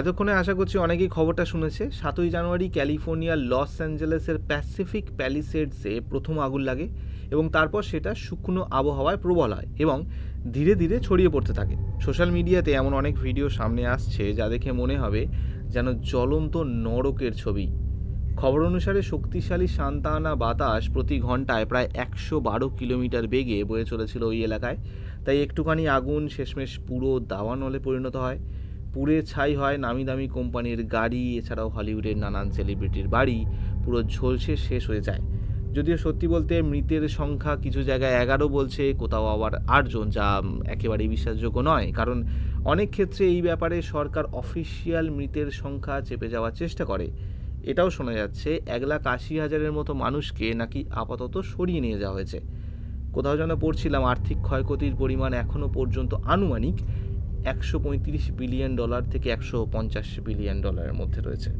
এতক্ষণে আশা করছি অনেকেই খবরটা শুনেছে। সাতই জানুয়ারি ক্যালিফোর্নিয়ার লস অ্যাঞ্জেলেসের প্যাসিফিক প্যালিসেডসে প্রথম আগুন লাগে এবং তারপর সেটা শুকনো আবহাওয়ায় প্রবল হয় এবং ধীরে ধীরে ছড়িয়ে পড়তে থাকে। সোশ্যাল মিডিয়াতে এমন অনেক ভিডিও সামনে আসছে যা দেখে মনে হবে যেন জ্বলন্ত নরকের ছবি। খবর অনুসারে শক্তিশালী সান্তানা বাতাস প্রতি ঘন্টায় প্রায় একশো বারো কিলোমিটার বেগে বয়ে চলেছিল ওই এলাকায়। তাই একটুখানি আগুন শেষমেশ পুরো দাওয়ানলে পরিণত হয়। পুড়ে ছাই হয় নামি দামি কোম্পানির গাড়ি, এছাড়াও হলিউডের নানান সেলিব্রিটির বাড়ি, পুরো ঝলসে শেষ হয়ে যায়। যদিও সত্যি বলতে মৃতের সংখ্যা কিছু জায়গায় এগারো বলছে, কোথাও আবার আটজন, যা একেবারেই বিশ্বাসযোগ্য নয়। কারণ অনেক ক্ষেত্রে এই ব্যাপারে সরকার অফিসিয়াল মৃতের সংখ্যা চেপে যাওয়ার চেষ্টা করে। এটাও শোনা যাচ্ছে, এক লাখ আশি হাজারের মতো মানুষকে নাকি আপাতত সরিয়ে নিয়ে যাওয়া হয়েছে। কোথাও যেন পড়ছিলাম, আর্থিক ক্ষয়ক্ষতির পরিমাণ এখনও পর্যন্ত আনুমানিক। একশো পঁয়ত্রিশ বিলিয়ন ডলার থেকে একশো পঞ্চাশ বিলিয়ন ডলারের মধ্যে রয়েছে।